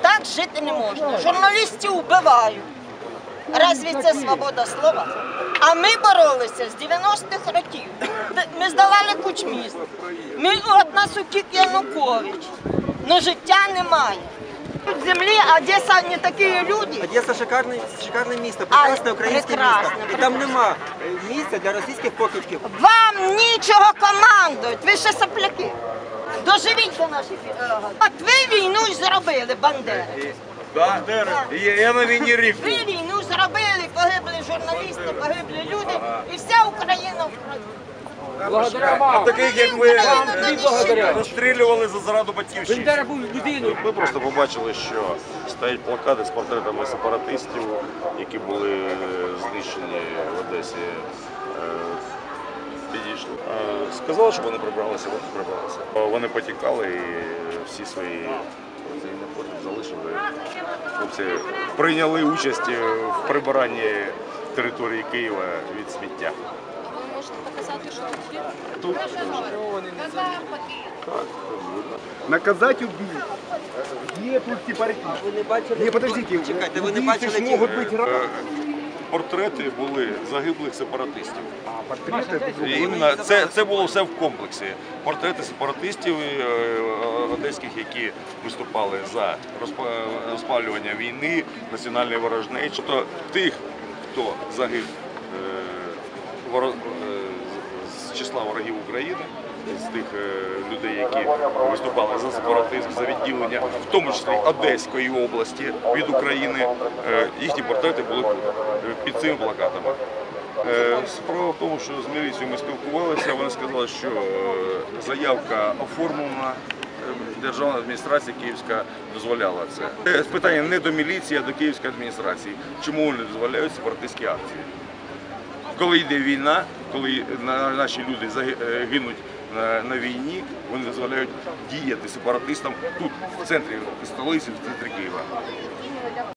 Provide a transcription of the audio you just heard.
Так жити не можна. Журналістів вбивають. Разві це свобода слова? А ми боролися з 90-х років. Ми здавали кучміст. Ми от нас утік Янукович. Ну життя немає. Тут землі, а Одеса не такі люди. Одеса шикарне, шикарне місто, прекрасне українське прекрасне, місто. І там нема місця для російських покидьків. Вам нічого командують, ви ще сопляки. Доживіть до наших. е, От ви війну ж зробили, бандери. Да? Я, я на війні рік. Ви війну зробили, погибли журналісти, погибли люди, і вся Україна в. Благодаря вам. Таких як ви благодаря. розстрілювали за зраду батьківщини. Бендера був людиною. Ми просто побачили, що стоять плакати з портретами сепаратистів, які були е, знищені в Одесі. Е, Підійшли. Е, Сказали, що вони прибралися, вони прибралися. Е, Вони потікали і всі свої залишили. Хлопці прийняли участь е, в прибиранні території Києва від сміття Ви можете показати, що тут є? Тут Наказать убийц. Где тут сепаратисты? Ви не бачили? Не, подождите, Чекайте, ви не убийцы бачили, ж які- могут быть Е, разные. Портрети були загиблих сепаратистів. А портреты это І іменно це, це було все в комплексі. Портрети сепаратистів е, одеських, які виступали за розпа- розпалювання війни, національної ворожнечі. Тобто тих, хто загиб е, воро- е, з числа ворогів України, з тих е, людей, які виступали за сепаратизм, за відділення, в тому числі Одеської області від України, е, їхні портрети були е, під цими плакатами. Справа в тому, що з міліцією ми спілкувалися, вони сказали, що заявка оформлена. Державна адміністрація Київська дозволяла це. Питання не до міліції, а до Київської адміністрації. Чому вони дозволяють сепаратистські акції? Коли йде війна, коли на- наші люди е, гинуть на війні, вони дозволяють діяти сепаратистам тут, в центрі столиці, в центрі Києва.